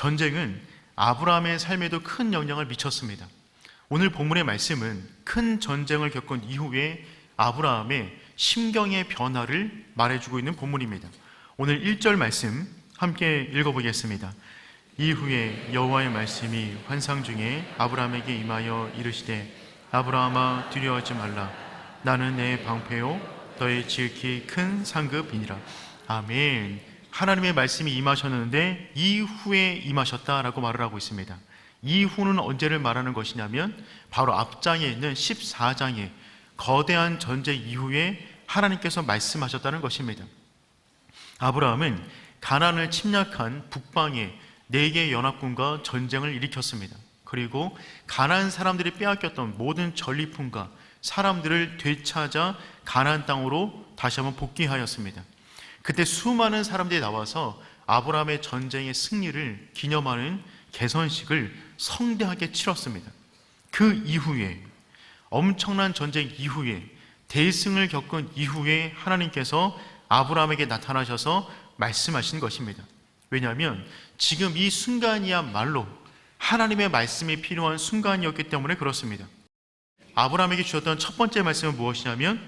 전쟁은 아브라함의 삶에도 큰 영향을 미쳤습니다. 오늘 본문의 말씀은 큰 전쟁을 겪은 이후에 아브라함의 심경의 변화를 말해주고 있는 본문입니다. 오늘 1절 말씀 함께 읽어보겠습니다. 이후에 여호와의 말씀이 환상 중에 아브라함에게 임하여 이르시되 아브라함아 두려워하지 말라 나는 내 방패요 너의 지극히 큰 상급이니라 아멘 하나님의 말씀이 임하셨는데 이후에 임하셨다라고 말을 하고 있습니다 이후는 언제를 말하는 것이냐면 바로 앞장에 있는 14장에 거대한 전쟁 이후에 하나님께서 말씀하셨다는 것입니다 아브라함은 가난을 침략한 북방에 네 개의 연합군과 전쟁을 일으켰습니다. 그리고 가난한 사람들이 빼앗겼던 모든 전리품과 사람들을 되찾아 가나안 땅으로 다시 한번 복귀하였습니다. 그때 수많은 사람들이 나와서 아브라함의 전쟁의 승리를 기념하는 개선식을 성대하게 치렀습니다. 그 이후에 엄청난 전쟁 이후에 대승을 겪은 이후에 하나님께서 아브라함에게 나타나셔서 말씀하신 것입니다. 왜냐하면 지금 이 순간이야말로 하나님의 말씀이 필요한 순간이었기 때문에 그렇습니다. 아브라함에게 주셨던 첫 번째 말씀은 무엇이냐면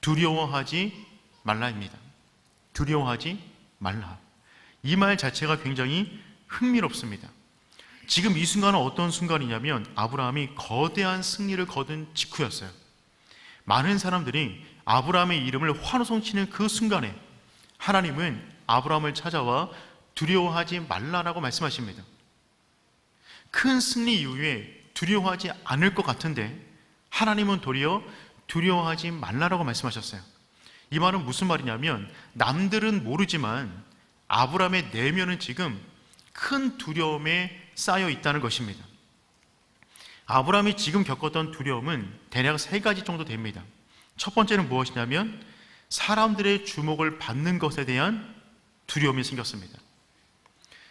두려워하지 말라입니다. 두려워하지 말라. 이 말 자체가 굉장히 흥미롭습니다. 지금 이 순간은 어떤 순간이냐면 아브라함이 거대한 승리를 거둔 직후였어요. 많은 사람들이 아브라함의 이름을 환호성 치는 그 순간에 하나님은 아브라함을 찾아와 두려워하지 말라라고 말씀하십니다. 큰 승리 이후에 두려워하지 않을 것 같은데 하나님은 도리어 두려워하지 말라라고 말씀하셨어요. 이 말은 무슨 말이냐면 남들은 모르지만 아브라함의 내면은 지금 큰 두려움에 쌓여 있다는 것입니다. 아브라함이 지금 겪었던 두려움은 대략 세 가지 정도 됩니다. 첫 번째는 무엇이냐면 사람들의 주목을 받는 것에 대한 두려움이 생겼습니다.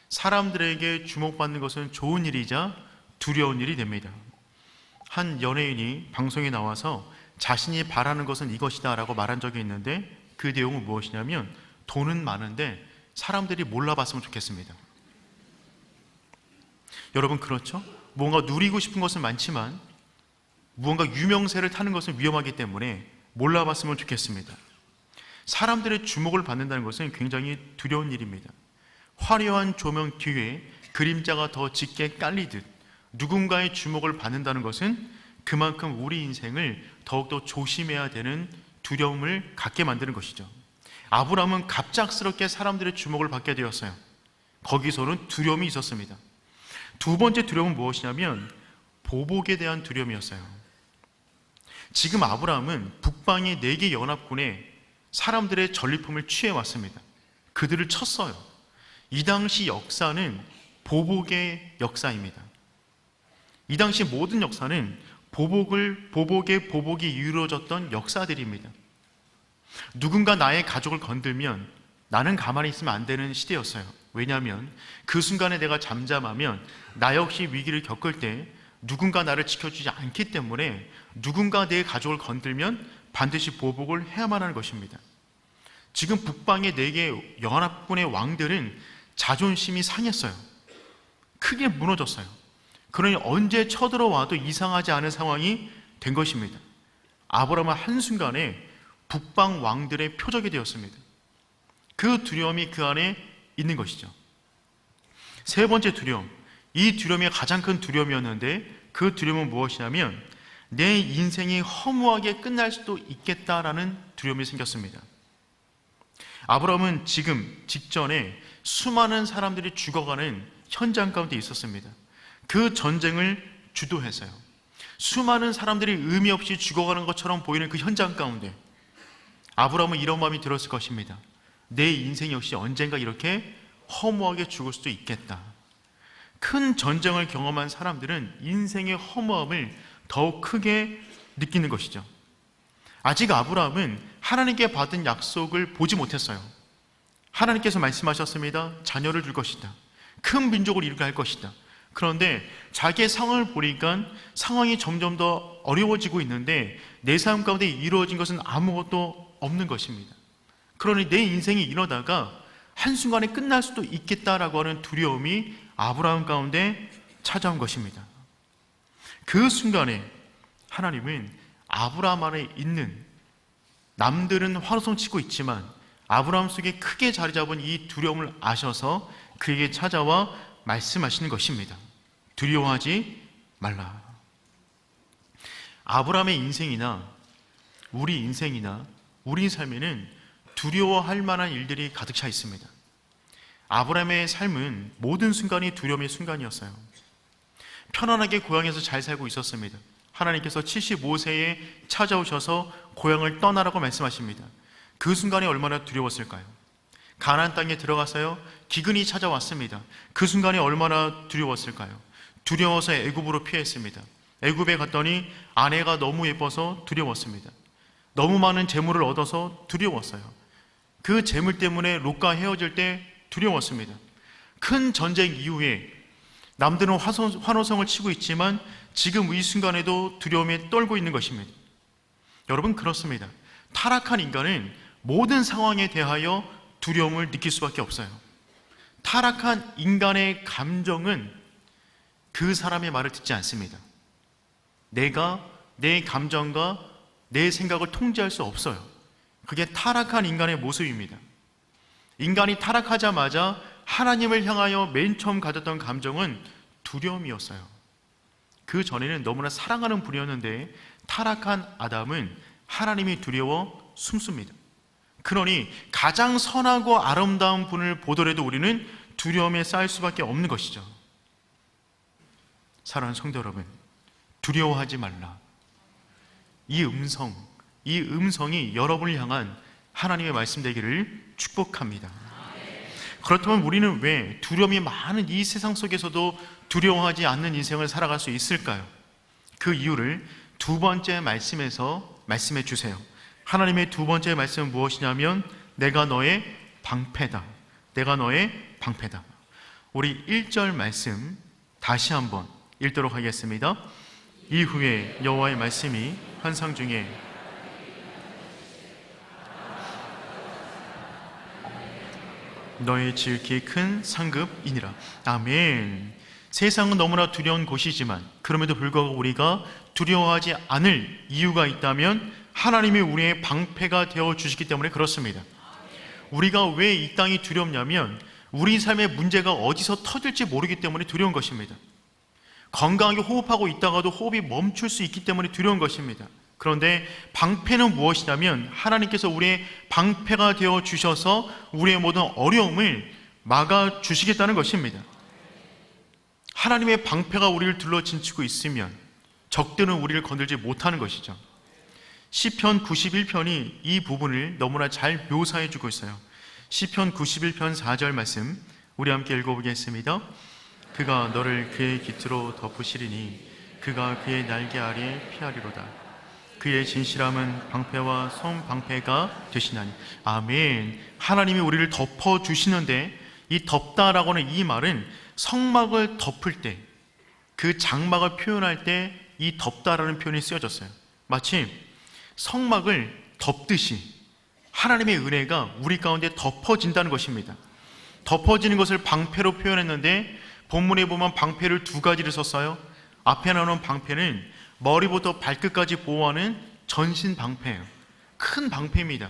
사람들에게 주목받는 것은 좋은 일이자 두려운 일이 됩니다. 한 연예인이 방송에 나와서 자신이 바라는 것은 이것이다 라고 말한 적이 있는데 그 내용은 무엇이냐면 돈은 많은데 사람들이 몰라봤으면 좋겠습니다. 여러분 그렇죠? 뭔가 누리고 싶은 것은 많지만 무언가 유명세를 타는 것은 위험하기 때문에 몰라봤으면 좋겠습니다. 사람들의 주목을 받는다는 것은 굉장히 두려운 일입니다. 화려한 조명 뒤에 그림자가 더 짙게 깔리듯 누군가의 주목을 받는다는 것은 그만큼 우리 인생을 더욱더 조심해야 되는 두려움을 갖게 만드는 것이죠. 아브라함은 갑작스럽게 사람들의 주목을 받게 되었어요. 거기서는 두려움이 있었습니다. 두 번째 두려움은 무엇이냐면 보복에 대한 두려움이었어요. 지금 아브라함은 북방의 네 개 연합군에 사람들의 전리품을 취해 왔습니다. 그들을 쳤어요. 이 당시 역사는 보복의 역사입니다. 이 당시 모든 역사는 보복을 보복의 보복이 이루어졌던 역사들입니다. 누군가 나의 가족을 건들면 나는 가만히 있으면 안 되는 시대였어요. 왜냐하면 그 순간에 내가 잠잠하면 나 역시 위기를 겪을 때 누군가 나를 지켜주지 않기 때문에 누군가 내 가족을 건들면 반드시 보복을 해야만 하는 것입니다. 지금 북방의 네 개 연합군의 왕들은 자존심이 상했어요. 크게 무너졌어요. 그러니 언제 쳐들어와도 이상하지 않은 상황이 된 것입니다. 아브라함은 한순간에 북방 왕들의 표적이 되었습니다. 그 두려움이 그 안에 있는 것이죠. 세 번째 두려움. 이 두려움이 가장 큰 두려움이었는데 그 두려움은 무엇이냐면 내 인생이 허무하게 끝날 수도 있겠다라는 두려움이 생겼습니다. 아브라함은 지금 직전에 수많은 사람들이 죽어가는 현장 가운데 있었습니다. 그 전쟁을 주도해서요. 수많은 사람들이 의미 없이 죽어가는 것처럼 보이는 그 현장 가운데 아브라함은 이런 마음이 들었을 것입니다. 내 인생 역시 언젠가 이렇게 허무하게 죽을 수도 있겠다. 큰 전쟁을 경험한 사람들은 인생의 허무함을 더욱 크게 느끼는 것이죠. 아직 아브라함은 하나님께 받은 약속을 보지 못했어요. 하나님께서 말씀하셨습니다. 자녀를 줄 것이다. 큰 민족을 이루게 할 것이다. 그런데 자기의 상황을 보니까 상황이 점점 더 어려워지고 있는데 내 삶 가운데 이루어진 것은 아무것도 없는 것입니다. 그러니 내 인생이 이러다가 한순간에 끝날 수도 있겠다라고 하는 두려움이 아브라함 가운데 찾아온 것입니다. 그 순간에 하나님은 아브라함 안에 있는 남들은 환호성 치고 있지만 아브라함 속에 크게 자리 잡은 이 두려움을 아셔서 그에게 찾아와 말씀하시는 것입니다. 두려워하지 말라. 아브라함의 인생이나 우리 인생이나 우리 삶에는 두려워할 만한 일들이 가득 차 있습니다. 아브라함의 삶은 모든 순간이 두려움의 순간이었어요. 편안하게 고향에서 잘 살고 있었습니다. 하나님께서 75세에 찾아오셔서 고향을 떠나라고 말씀하십니다. 그 순간에 얼마나 두려웠을까요? 가나안 땅에 들어가서요 기근이 찾아왔습니다. 그 순간에 얼마나 두려웠을까요? 두려워서 애굽으로 피했습니다. 애굽에 갔더니 아내가 너무 예뻐서 두려웠습니다. 너무 많은 재물을 얻어서 두려웠어요. 그 재물 때문에 롯과 헤어질 때 두려웠습니다. 큰 전쟁 이후에 남들은 환호성을 치고 있지만 지금 이 순간에도 두려움에 떨고 있는 것입니다. 여러분 그렇습니다. 타락한 인간은 모든 상황에 대하여 두려움을 느낄 수밖에 없어요. 타락한 인간의 감정은 그 사람의 말을 듣지 않습니다. 내가 내 감정과 내 생각을 통제할 수 없어요. 그게 타락한 인간의 모습입니다. 인간이 타락하자마자 하나님을 향하여 맨 처음 가졌던 감정은 두려움이었어요. 그 전에는 너무나 사랑하는 분이었는데 타락한 아담은 하나님이 두려워 숨습니다. 그러니 가장 선하고 아름다운 분을 보더라도 우리는 두려움에 쌓일 수밖에 없는 것이죠. 사랑하는 성도 여러분, 두려워하지 말라. 이 음성, 이 음성이 여러분을 향한 하나님의 말씀 되기를 축복합니다. 그렇다면 우리는 왜 두려움이 많은 이 세상 속에서도 두려워하지 않는 인생을 살아갈 수 있을까요? 그 이유를 두 번째 말씀에서 말씀해 주세요. 하나님의 두 번째 말씀은 무엇이냐면 내가 너의 방패다. 내가 너의 방패다. 우리 1절 말씀 다시 한번 읽도록 하겠습니다. 이후에 여호와의 말씀이 환상 중에 너의 지극히 큰 상급이니라. 아멘. 세상은 너무나 두려운 곳이지만 그럼에도 불구하고 우리가 두려워하지 않을 이유가 있다면 하나님이 우리의 방패가 되어 주시기 때문에 그렇습니다. 우리가 왜 이 땅이 두렵냐면 우리 삶의 문제가 어디서 터질지 모르기 때문에 두려운 것입니다. 건강하게 호흡하고 있다가도 호흡이 멈출 수 있기 때문에 두려운 것입니다. 그런데 방패는 무엇이냐면 하나님께서 우리의 방패가 되어 주셔서 우리의 모든 어려움을 막아 주시겠다는 것입니다. 하나님의 방패가 우리를 둘러 진치고 있으면 적들은 우리를 건들지 못하는 것이죠. 시편 91편이 이 부분을 너무나 잘 묘사해 주고 있어요. 시편 91편 4절 말씀 우리 함께 읽어보겠습니다. 그가 너를 그의 깃으로 덮으시리니 그가 그의 날개 아래 피하리로다. 그의 진실함은 방패와 손 방패가 되시나니 아멘. 하나님이 우리를 덮어 주시는데 이 덮다라고는 이 말은 성막을 덮을 때 그 장막을 표현할 때 이 덮다라는 표현이 쓰여졌어요. 마치 성막을 덮듯이 하나님의 은혜가 우리 가운데 덮어진다는 것입니다. 덮어지는 것을 방패로 표현했는데 본문에 보면 방패를 두 가지를 썼어요. 앞에 나오는 방패는 머리부터 발끝까지 보호하는 전신 방패예요. 큰 방패입니다.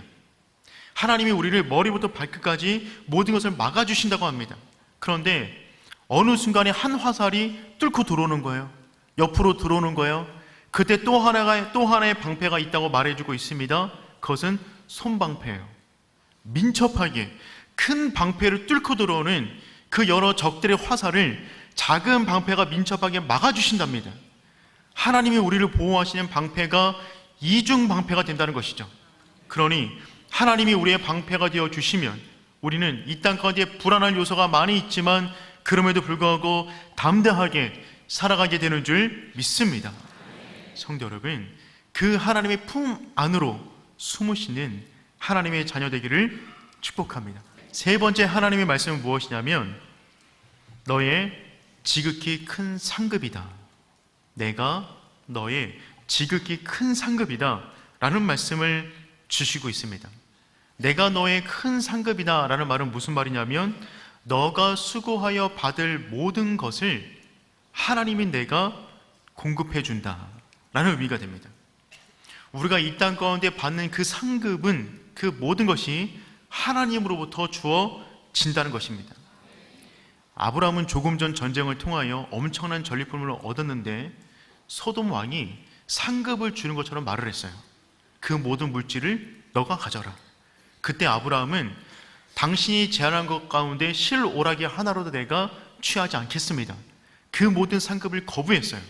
하나님이 우리를 머리부터 발끝까지 모든 것을 막아주신다고 합니다. 그런데 어느 순간에 한 화살이 뚫고 들어오는 거예요. 옆으로 들어오는 거예요. 그때 또 하나가 또 하나의 방패가 있다고 말해주고 있습니다. 그것은 손방패예요. 민첩하게 큰 방패를 뚫고 들어오는 그 여러 적들의 화살을 작은 방패가 민첩하게 막아주신답니다. 하나님이 우리를 보호하시는 방패가 이중 방패가 된다는 것이죠. 그러니 하나님이 우리의 방패가 되어 주시면 우리는 이땅 가운데 불안한 요소가 많이 있지만 그럼에도 불구하고 담대하게 살아가게 되는 줄 믿습니다. 성도 여러분, 그 하나님의 품 안으로 숨으시는 하나님의 자녀 되기를 축복합니다. 세 번째 하나님의 말씀은 무엇이냐면 너의 지극히 큰 상급이다. 내가 너의 지극히 큰 상급이다. 라는 말씀을 주시고 있습니다. 내가 너의 큰 상급이다 라는 말은 무슨 말이냐면 너가 수고하여 받을 모든 것을 하나님이 내가 공급해 준다 라는 의미가 됩니다. 우리가 이 땅 가운데 받는 그 상급은 그 모든 것이 하나님으로부터 주어진다는 것입니다. 아브라함은 조금 전 전쟁을 통하여 엄청난 전리품을 얻었는데 소돔 왕이 상급을 주는 것처럼 말을 했어요. 그 모든 물질을 너가 가져라. 그때 아브라함은 당신이 제안한 것 가운데 실오라기 하나로도 내가 취하지 않겠습니다. 그 모든 상급을 거부했어요.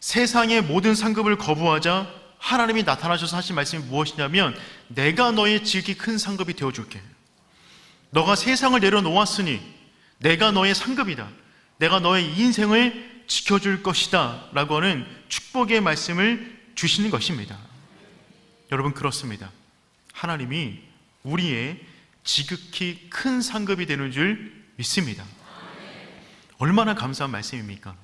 세상의 모든 상급을 거부하자 하나님이 나타나셔서 하신 말씀이 무엇이냐면 내가 너의 지극히 큰 상급이 되어줄게. 너가 세상을 내려놓았으니 내가 너의 상급이다. 내가 너의 인생을 지켜줄 것이다. 라고 하는 축복의 말씀을 주시는 것입니다. 여러분, 그렇습니다. 하나님이 우리의 지극히 큰 상급이 되는 줄 믿습니다. 얼마나 감사한 말씀입니까?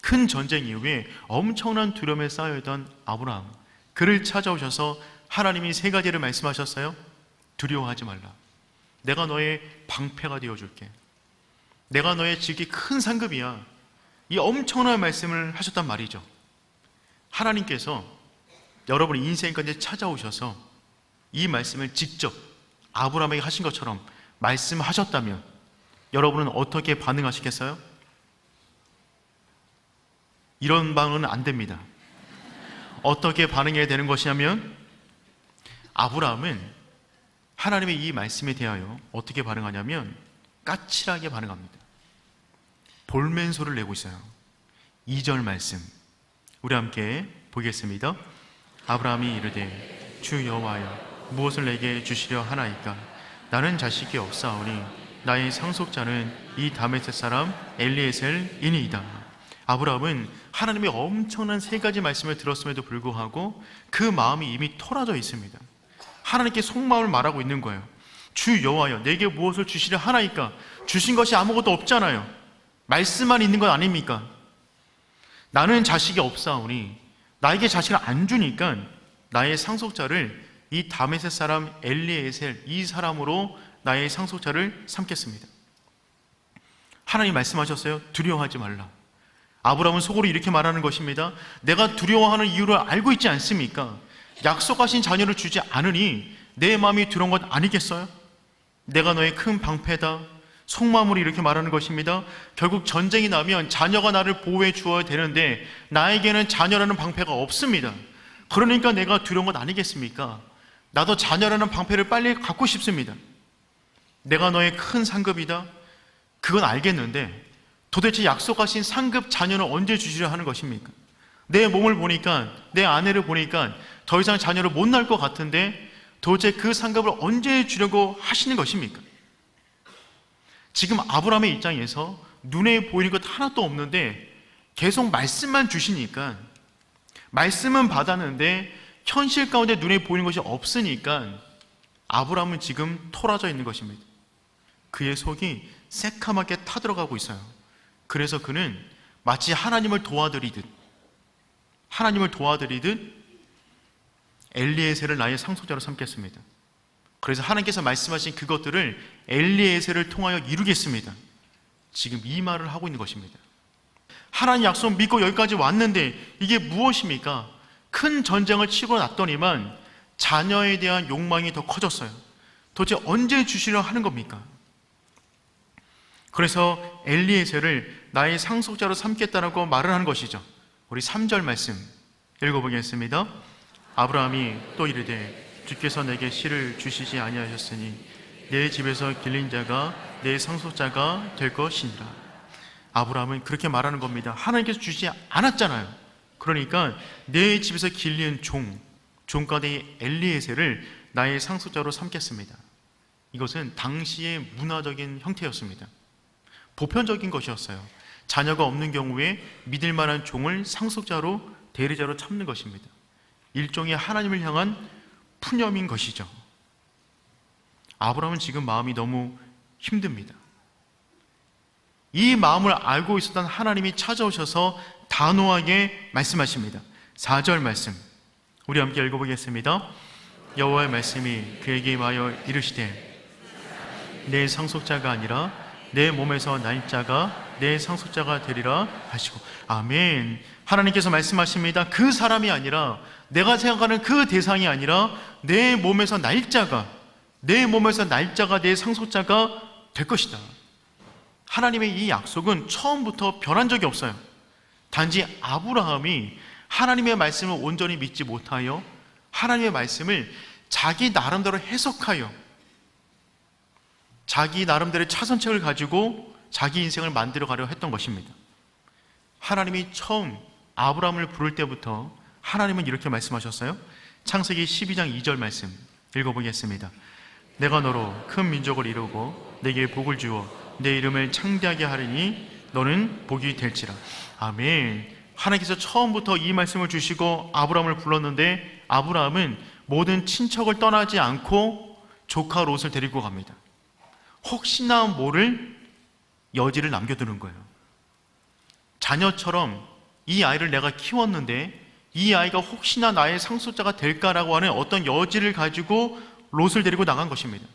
큰 전쟁 이후에 엄청난 두려움에 쌓여있던 아브라함. 그를 찾아오셔서 하나님이 세 가지를 말씀하셨어요. 두려워하지 말라. 내가 너의 방패가 되어줄게. 내가 너의 지극히 큰 상급이야. 이 엄청난 말씀을 하셨단 말이죠. 하나님께서 여러분 인생까지 찾아오셔서 이 말씀을 직접 아브라함에게 하신 것처럼 말씀하셨다면 여러분은 어떻게 반응하시겠어요? 이런 반응은 안 됩니다. 어떻게 반응해야 되는 것이냐면 아브라함은 하나님의 이 말씀에 대하여 어떻게 반응하냐면 까칠하게 반응합니다. 볼멘소를 내고 있어요. 2절 말씀. 우리 함께 보겠습니다. 아브라함이 이르되 주 여호와여 무엇을 내게 주시려 하나이까 나는 자식이 없사오니 나의 상속자는 이 다메섹 사람 엘리에셀이니이다. 아브라함은 하나님의 엄청난 세 가지 말씀을 들었음에도 불구하고 그 마음이 이미 토라져 있습니다. 하나님께 속마음을 말하고 있는 거예요. 주 여호와여 내게 무엇을 주시려 하나이까 주신 것이 아무것도 없잖아요. 말씀만 있는 건 아닙니까? 나는 자식이 없사오니 나에게 자식을 안 주니까 나의 상속자를 이 다메섹 사람 엘리에셀 이 사람으로 나의 상속자를 삼겠습니다. 하나님 말씀하셨어요. 두려워하지 말라. 아브라함은 속으로 이렇게 말하는 것입니다. 내가 두려워하는 이유를 알고 있지 않습니까? 약속하신 자녀를 주지 않으니 내 마음이 두려운 것 아니겠어요? 내가 너의 큰 방패다. 속마음으로 이렇게 말하는 것입니다. 결국 전쟁이 나면 자녀가 나를 보호해 주어야 되는데 나에게는 자녀라는 방패가 없습니다. 그러니까 내가 두려운 것 아니겠습니까? 나도 자녀라는 방패를 빨리 갖고 싶습니다. 내가 너의 큰 상급이다. 그건 알겠는데 도대체 약속하신 상급 자녀는 언제 주시려 하는 것입니까? 내 몸을 보니까 내 아내를 보니까 더 이상 자녀를 못 낳을 것 같은데 도대체 그 상급을 언제 주려고 하시는 것입니까? 지금 아브라함의 입장에서 눈에 보이는 것 하나도 없는데 계속 말씀만 주시니까 말씀은 받았는데 현실 가운데 눈에 보이는 것이 없으니까 아브라함은 지금 토라져 있는 것입니다. 그의 속이 새카맣게 타들어가고 있어요. 그래서 그는 마치 하나님을 도와드리듯 하나님을 도와드리듯 엘리에셀을 나의 상속자로 삼겠습니다. 그래서 하나님께서 말씀하신 그것들을 엘리에셀을 통하여 이루겠습니다. 지금 이 말을 하고 있는 것입니다. 하나님 약속 믿고 여기까지 왔는데 이게 무엇입니까? 큰 전쟁을 치고 났더니만 자녀에 대한 욕망이 더 커졌어요. 도대체 언제 주시려 하는 겁니까? 그래서 엘리에셀을 나의 상속자로 삼겠다라고 말을 하는 것이죠. 우리 3절 말씀 읽어보겠습니다. 아브라함이 또 이르되 주께서 내게 씨를 주시지 아니하셨으니 내 집에서 길린 자가 내 상속자가 될 것이니라. 아브라함은 그렇게 말하는 겁니다. 하나님께서 주시지 않았잖아요. 그러니까 내 집에서 길린 종, 종가대 엘리에셀을 나의 상속자로 삼겠습니다. 이것은 당시의 문화적인 형태였습니다. 보편적인 것이었어요. 자녀가 없는 경우에 믿을 만한 종을 상속자로 대리자로 참는 것입니다. 일종의 하나님을 향한 푸념인 것이죠. 아브라함은 지금 마음이 너무 힘듭니다. 이 마음을 알고 있었던 하나님이 찾아오셔서 단호하게 말씀하십니다. 4절 말씀. 우리 함께 읽어보겠습니다. 여호와의 말씀이 그에게 임하여 이르시되 내 상속자가 아니라 내 몸에서 날짜가 내 상속자가 되리라 하시고 아멘. 하나님께서 말씀하십니다. 그 사람이 아니라 내가 생각하는 그 대상이 아니라 내 몸에서 날짜가 내 몸에서 날짜가 내 상속자가 될 것이다. 하나님의 이 약속은 처음부터 변한 적이 없어요. 단지 아브라함이 하나님의 말씀을 온전히 믿지 못하여 하나님의 말씀을 자기 나름대로 해석하여 자기 나름대로의 차선책을 가지고 자기 인생을 만들어 가려 했던 것입니다. 하나님이 처음 아브라함을 부를 때부터 하나님은 이렇게 말씀하셨어요. 창세기 12장 2절 말씀 읽어보겠습니다. 내가 너로 큰 민족을 이루고 내게 복을 주어 내 이름을 창대하게 하리니 너는 복이 될지라. 아멘. 하나님께서 처음부터 이 말씀을 주시고 아브라함을 불렀는데 아브라함은 모든 친척을 떠나지 않고 조카 롯을 데리고 갑니다. 혹시나 모를 여지를 남겨두는 거예요. 자녀처럼 이 아이를 내가 키웠는데 이 아이가 혹시나 나의 상속자가 될까라고 하는 어떤 여지를 가지고 롯을 데리고 나간 것입니다.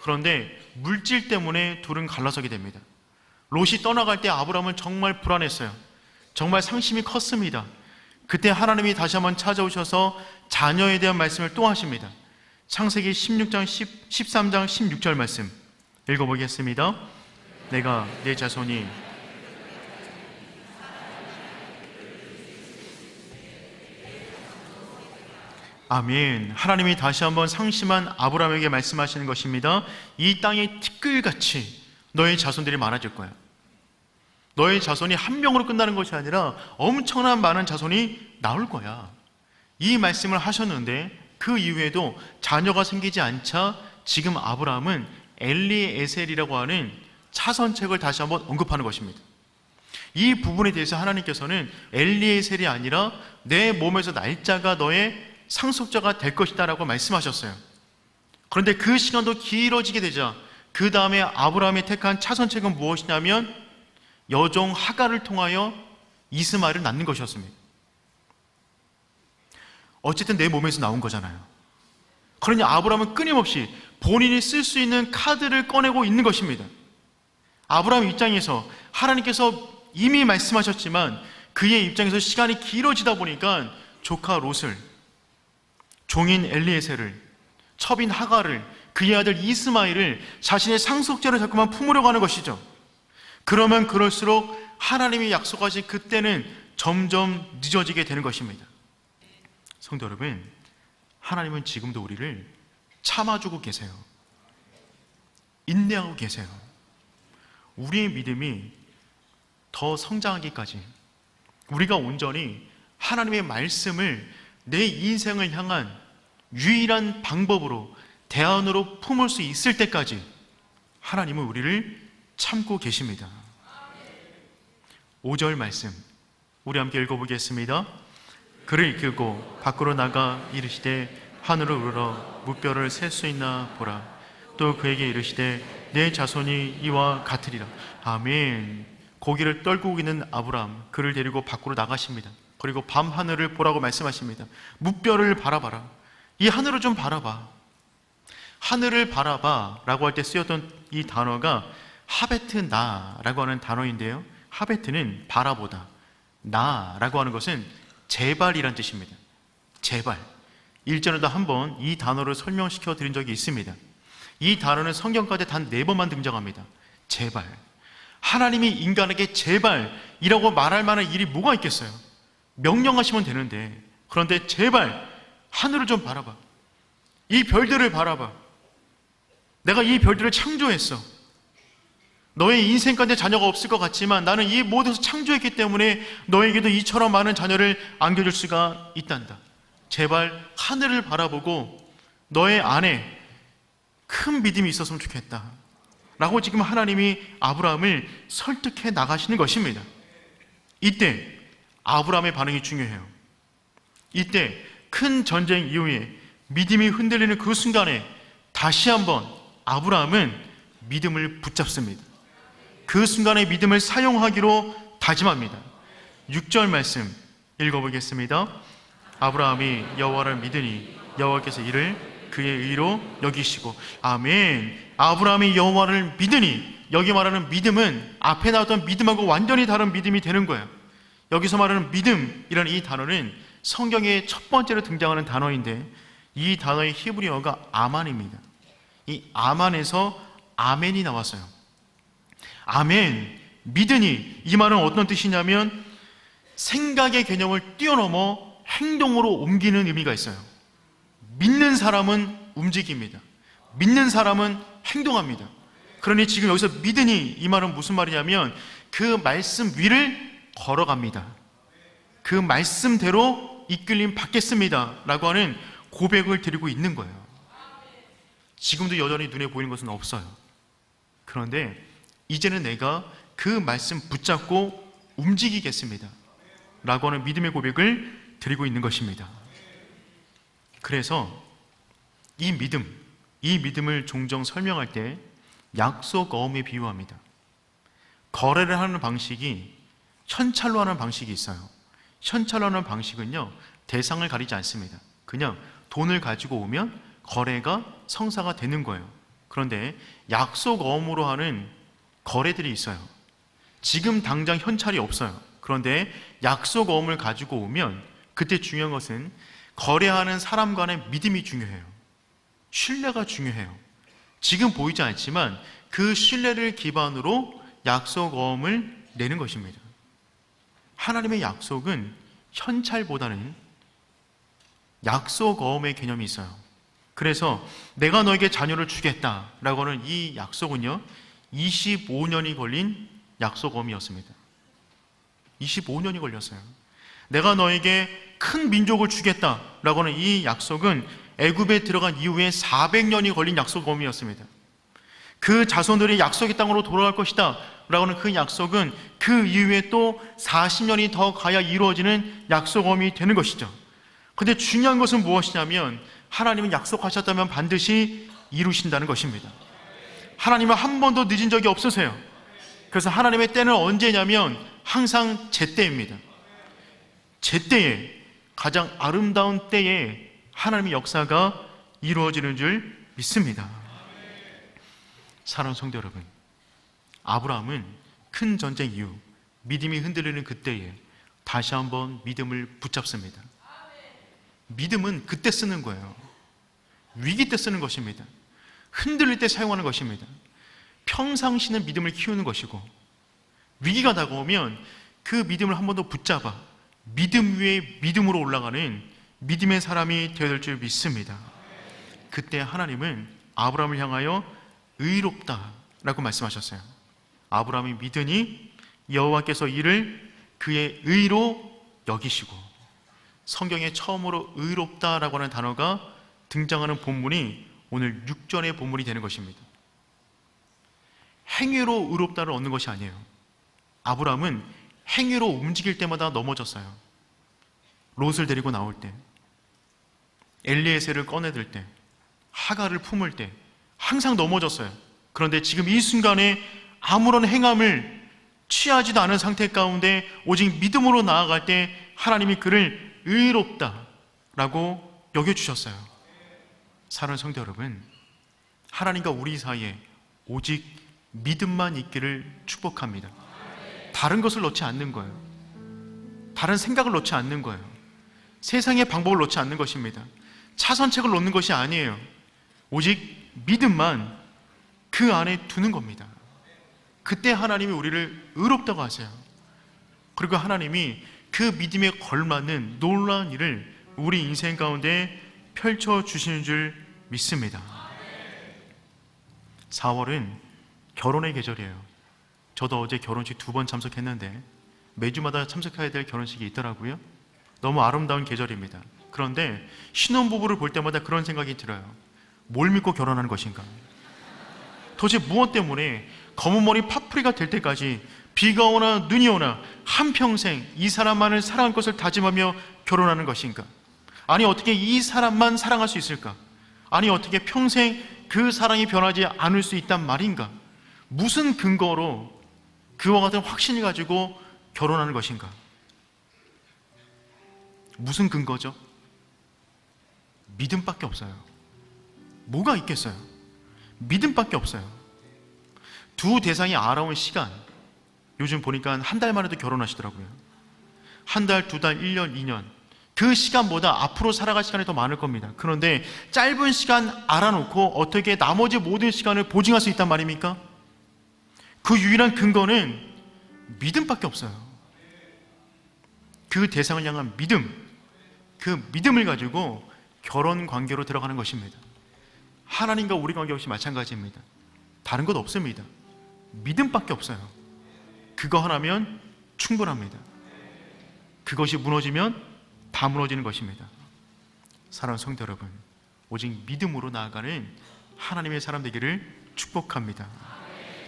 그런데 물질 때문에 둘은 갈라서게 됩니다. 롯이 떠나갈 때 아브라함은 정말 불안했어요. 정말 상심이 컸습니다. 그때 하나님이 다시 한번 찾아오셔서 자녀에 대한 말씀을 또 하십니다. 창세기 16장 10, 13장 16절 말씀 읽어보겠습니다. 내가 내 자손이 아멘. 하나님이 다시 한번 상심한 아브라함에게 말씀하시는 것입니다. 이 땅에 티끌같이 너의 자손들이 많아질 거야. 너의 자손이 한 명으로 끝나는 것이 아니라 엄청난 많은 자손이 나올 거야. 이 말씀을 하셨는데 그 이후에도 자녀가 생기지 않자 지금 아브라함은 엘리에셀이라고 하는 차선책을 다시 한번 언급하는 것입니다. 이 부분에 대해서 하나님께서는 엘리에셀이 아니라 내 몸에서 날짜가 너의 상속자가 될 것이다 라고 말씀하셨어요. 그런데 그 시간도 길어지게 되자 그 다음에 아브라함이 택한 차선책은 무엇이냐면 여종 하가를 통하여 이스마엘을 낳는 것이었습니다. 어쨌든 내 몸에서 나온 거잖아요. 그러니 아브라함은 끊임없이 본인이 쓸 수 있는 카드를 꺼내고 있는 것입니다. 아브라함 입장에서 하나님께서 이미 말씀하셨지만 그의 입장에서 시간이 길어지다 보니까 조카 롯을 종인 엘리에셀을 첩인 하가를 그의 아들 이스마엘을 자신의 상속자로 자꾸만 품으려고 하는 것이죠. 그러면 그럴수록 하나님이 약속하신 그때는 점점 늦어지게 되는 것입니다. 성도 여러분, 하나님은 지금도 우리를 참아주고 계세요. 인내하고 계세요. 우리의 믿음이 더 성장하기까지 우리가 온전히 하나님의 말씀을 내 인생을 향한 유일한 방법으로 대안으로 품을 수 있을 때까지 하나님은 우리를 참고 계십니다. 5절 말씀 우리 함께 읽어보겠습니다. 그를 이끌고 밖으로 나가 이르시되 하늘을 우러러 무뼈를 셀 수 있나 보라. 또 그에게 이르시되 내 자손이 이와 같으리라. 아멘. 고기를 떨고 있는 아브람 그를 데리고 밖으로 나가십니다. 그리고 밤 하늘을 보라고 말씀하십니다. 무뼈를 바라봐라. 이 하늘을 좀 바라봐. 하늘을 바라봐 라고 할 때 쓰였던 이 단어가 하베트 나 라고 하는 단어인데요. 하베트는 바라보다. 나 라고 하는 것은 제발이란 뜻입니다. 제발. 일전에도 한번 이 단어를 설명시켜 드린 적이 있습니다. 이 단어는 성경가운데 단네 번만 등장합니다. 제발. 하나님이 인간에게 제발이라고 말할 만한 일이 뭐가 있겠어요? 명령하시면 되는데. 그런데 제발 하늘을 좀 바라봐. 이 별들을 바라봐. 내가 이 별들을 창조했어. 너의 인생 가운데 자녀가 없을 것 같지만 나는 이 모든 것을 창조했기 때문에 너에게도 이처럼 많은 자녀를 안겨줄 수가 있단다. 제발 하늘을 바라보고 너의 안에 큰 믿음이 있었으면 좋겠다. 라고 지금 하나님이 아브라함을 설득해 나가시는 것입니다. 이때 아브라함의 반응이 중요해요. 이때 큰 전쟁 이후에 믿음이 흔들리는 그 순간에 다시 한번 아브라함은 믿음을 붙잡습니다. 그 순간에 믿음을 사용하기로 다짐합니다. 6절 말씀 읽어보겠습니다. 아브라함이 여호와를 믿으니 여호와께서 이를 그의 의로 여기시고 아멘. 아브라함이 여호와를 믿으니 여기 말하는 믿음은 앞에 나왔던 믿음하고 완전히 다른 믿음이 되는 거예요. 여기서 말하는 믿음이라는 이 단어는 성경의 첫 번째로 등장하는 단어인데 이 단어의 히브리어가 아만입니다. 이 아만에서 아멘이 나왔어요. 아멘, 믿으니 이 말은 어떤 뜻이냐면 생각의 개념을 뛰어넘어 행동으로 옮기는 의미가 있어요. 믿는 사람은 움직입니다. 믿는 사람은 행동합니다. 그러니 지금 여기서 믿으니 이 말은 무슨 말이냐면 그 말씀 위를 걸어갑니다. 그 말씀대로 이끌림 받겠습니다. 라고 하는 고백을 드리고 있는 거예요. 지금도 여전히 눈에 보이는 것은 없어요. 그런데 이제는 내가 그 말씀 붙잡고 움직이겠습니다. 라고 하는 믿음의 고백을 드리고 있는 것입니다. 그래서 이 믿음, 이 믿음을 종종 설명할 때 약속 어음에 비유합니다. 거래를 하는 방식이 현찰로 하는 방식이 있어요. 현찰로 하는 방식은요, 대상을 가리지 않습니다. 그냥 돈을 가지고 오면 거래가 성사가 되는 거예요. 그런데 약속 어음으로 하는 거래들이 있어요. 지금 당장 현찰이 없어요. 그런데 약속 어음을 가지고 오면 그때 중요한 것은 거래하는 사람 간의 믿음이 중요해요. 신뢰가 중요해요. 지금 보이지 않지만 그 신뢰를 기반으로 약속 어음을 내는 것입니다. 하나님의 약속은 현찰보다는 약속 어음의 개념이 있어요. 그래서 내가 너에게 자녀를 주겠다라고 하는 이 약속은요, 25년이 걸린 약속 어음이었습니다. 25년이 걸렸어요. 내가 너에게 큰 민족을 주겠다라고 하는 이 약속은 애굽에 들어간 이후에 400년이 걸린 약속 어음이었습니다. 그 자손들이 약속의 땅으로 돌아갈 것이다. 라고 하는 그 약속은 그 이후에 또 40년이 더 가야 이루어지는 약속엄이 되는 것이죠. 근데 중요한 것은 무엇이냐면 하나님은 약속하셨다면 반드시 이루신다는 것입니다. 하나님은 한 번도 늦은 적이 없으세요. 그래서 하나님의 때는 언제냐면 항상 제 때입니다. 제 때에 가장 아름다운 때에 하나님의 역사가 이루어지는 줄 믿습니다. 사랑하는 성도 여러분, 아브라함은 큰 전쟁 이후 믿음이 흔들리는 그때에 다시 한번 믿음을 붙잡습니다. 믿음은 그때 쓰는 거예요. 위기 때 쓰는 것입니다. 흔들릴 때 사용하는 것입니다. 평상시는 믿음을 키우는 것이고 위기가 다가오면 그 믿음을 한 번 더 붙잡아 믿음 위에 믿음으로 올라가는 믿음의 사람이 되어야 될 줄 믿습니다. 그때 하나님은 아브라함을 향하여 의롭다라고 말씀하셨어요. 아브라함이 믿으니 여호와께서 이를 그의 의로 여기시고 성경에 처음으로 의롭다라고 하는 단어가 등장하는 본문이 오늘 6절의 본문이 되는 것입니다. 행위로 의롭다를 얻는 것이 아니에요. 아브라함은 행위로 움직일 때마다 넘어졌어요. 롯을 데리고 나올 때, 엘리에셀을 꺼내들 때, 하가를 품을 때 항상 넘어졌어요. 그런데 지금 이 순간에 아무런 행함을 취하지도 않은 상태 가운데 오직 믿음으로 나아갈 때 하나님이 그를 의롭다라고 여겨주셨어요. 사랑하는 성도 여러분, 하나님과 우리 사이에 오직 믿음만 있기를 축복합니다. 다른 것을 넣지 않는 거예요. 다른 생각을 넣지 않는 거예요. 세상의 방법을 넣지 않는 것입니다. 차선책을 놓는 것이 아니에요. 오직 믿음만 그 안에 두는 겁니다. 그때 하나님이 우리를 의롭다고 하세요. 그리고 하나님이 그 믿음에 걸맞는 놀라운 일을 우리 인생 가운데 펼쳐 주시는 줄 믿습니다. 4월은 결혼의 계절이에요. 저도 어제 결혼식 두 번 참석했는데 매주마다 참석해야 될 결혼식이 있더라고요. 너무 아름다운 계절입니다. 그런데 신혼부부를 볼 때마다 그런 생각이 들어요. 뭘 믿고 결혼하는 것인가? 도대체 무엇 때문에 검은 머리 파프리가 될 때까지 비가 오나 눈이 오나 한평생 이 사람만을 사랑할 것을 다짐하며 결혼하는 것인가? 아니 어떻게 이 사람만 사랑할 수 있을까? 아니 어떻게 평생 그 사랑이 변하지 않을 수 있단 말인가? 무슨 근거로 그와 같은 확신을 가지고 결혼하는 것인가? 무슨 근거죠? 믿음밖에 없어요. 뭐가 있겠어요? 믿음밖에 없어요. 두 대상이 알아온 시간, 요즘 보니까 한 달 만에도 결혼하시더라고요. 한 달, 두 달, 1년, 2년. 그 시간보다 앞으로 살아갈 시간이 더 많을 겁니다. 그런데 짧은 시간 알아놓고 어떻게 나머지 모든 시간을 보증할 수 있단 말입니까? 그 유일한 근거는 믿음밖에 없어요. 그 대상을 향한 믿음, 그 믿음을 가지고 결혼 관계로 들어가는 것입니다. 하나님과 우리 관계 역시 마찬가지입니다. 다른 것 없습니다. 믿음밖에 없어요. 그거 하나면 충분합니다. 그것이 무너지면 다 무너지는 것입니다. 사랑하는 성도 여러분, 오직 믿음으로 나아가는 하나님의 사람 되기를 축복합니다.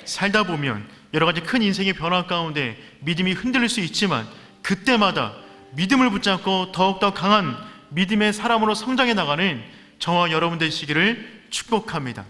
살다 보면 여러 가지 큰 인생의 변화 가운데 믿음이 흔들릴 수 있지만 그때마다 믿음을 붙잡고 더욱더 강한 믿음의 사람으로 성장해 나가는 저와 여러분 되시기를 축복합니다.